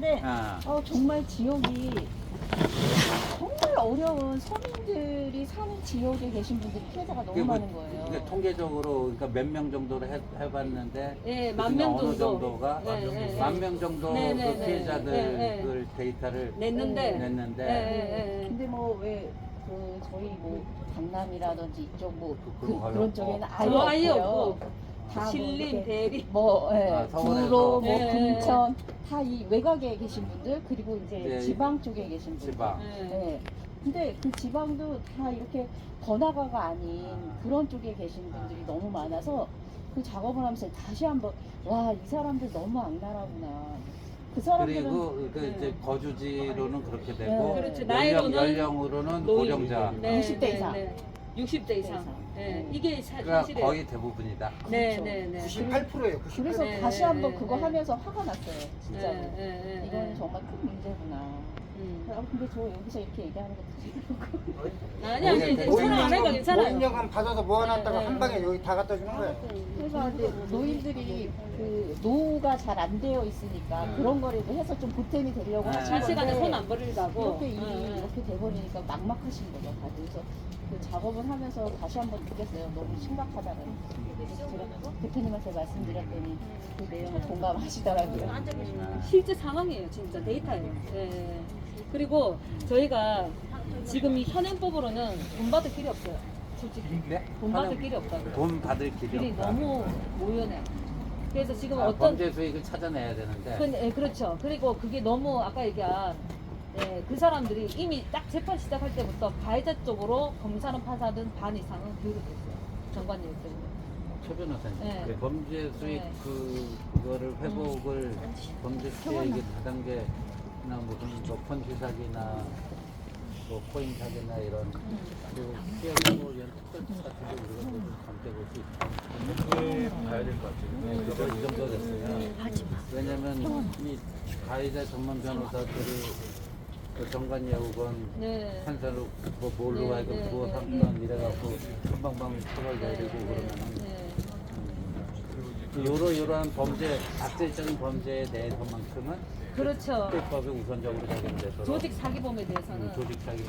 하는데 아, 어, 정말 지역이 정말 어려운 서민들이 사는 지역에 계신 분들이 피해자가 너무 뭐- 많은 거예요. 그러니까 통계적으로 그러니까 몇 명 정도로 해, 해봤는데 예, 그중에 만명 어느 정도. 정도가 예, 예, 예. 만명 정도 네, 네, 그 네. 피해자들 예, 예. 그 데이터를 냈는데. 냈는데 예, 예, 예. 근데 뭐 왜 그 저희 뭐 강남이라든지 이쪽 뭐 그- 그, 그거 그런 쪽에는 아예 어, 아예 없고요. 없고. 다 뭐 신림, 이렇게 대리. 뭐 예, 아, 서울에서. 구로 뭐 예, 예, 예. 금천 다 이 외곽에 계신 분들 그리고 이제 예, 지방 쪽에 계신 분들. 지방. 예. 네. 근데 그 지방도 다 이렇게 번화가가 아닌 그런 쪽에 계신 분들이 너무 많아서 그 작업을 하면서 다시 한번 와 이 사람들 너무 악랄하구나. 그 사람들은 그리고 그 네. 이제 거주지로는 그렇게 되고 네. 그렇죠. 연령, 나이로는 연령으로는 노인. 고령자 네, 60대 네, 이상. 네. 60대 이상. 네. 이게 사, 그러니까 사실이에요. 거의 대부분이다. 네, 그렇죠. 네, 네. 98%예요. 98%. 그래서 네, 다시 네, 한번 네, 그거 네. 하면서 화가 났어요. 진짜로. 예, 예, 예, 이거는 예. 정말 큰 문제구나. 음. 아, 근데 저 여기서 이렇게 얘기하는 것도 아니, 아니, 모임- 괜찮아. 안 해도 괜찮아요. 모임료금 받아서 모아놨다가 네, 한 방에 여기 다 갖다 주는 거예요. 그래서 근데 노인들이 그 노후 가 잘 안 되어 있으니까 음. 그런 거라도 해서 좀 보탬이 되려고 네. 하신 잘 시간에 건데 손안 버리려고. 이렇게 일이 예, 예. 이렇게 돼버리니까 막막하신 거죠 다들 그래서 그 작업을 하면서 다시 한번 느꼈어요 너무 심각하다는 제가 대표님한테 말씀드렸더니 그 내용을 공감하시더라고요 음, 실제 상황이에요, 진짜 데이터예요. 예. 그리고 저희가 지금 이 현행법으로는 돈 받을 길이 없어요. 솔직히 네? 돈 받을 길이 없다고. 돈 받을 길이 길이 없다. 너무 모연해. 그래서 지금 아, 어떤 범죄 수익을 찾아내야 되는데 그, 예, 그렇죠. 그리고 그게 너무 아까 얘기한 예, 그 사람들이 이미 딱 재판 시작할 때부터 가해자 쪽으로 검사는 판사든 반 이상은 교육을 했어요. 정관님 때문에. 최 변호사님 네. 그 범죄 수익 네. 그 그거를 회복을 범죄 피해 이게 다단계나 무슨 뭐 펀치 사기나 뭐 코인 사기나 이런 그리고 피해 회복 이런 특별 같은 거 우리가 수 있다. 가야 될 것 같아요. 네, 그거 이 정도 됐으면 왜냐면 이 가해자 전문 변호사들이 그 정관 예우건 네. 판사로 뭐 뭘로 네, 네, 두어 네, 삼건 이래갖고 금방방 처벌 내리고 그러면은 네. 요러 요러한 범죄 악질적인 범죄에 대해서만큼은 그렇죠. 특별법이 우선적으로 적용돼서 조직 사기범에 대해서는 조직 사기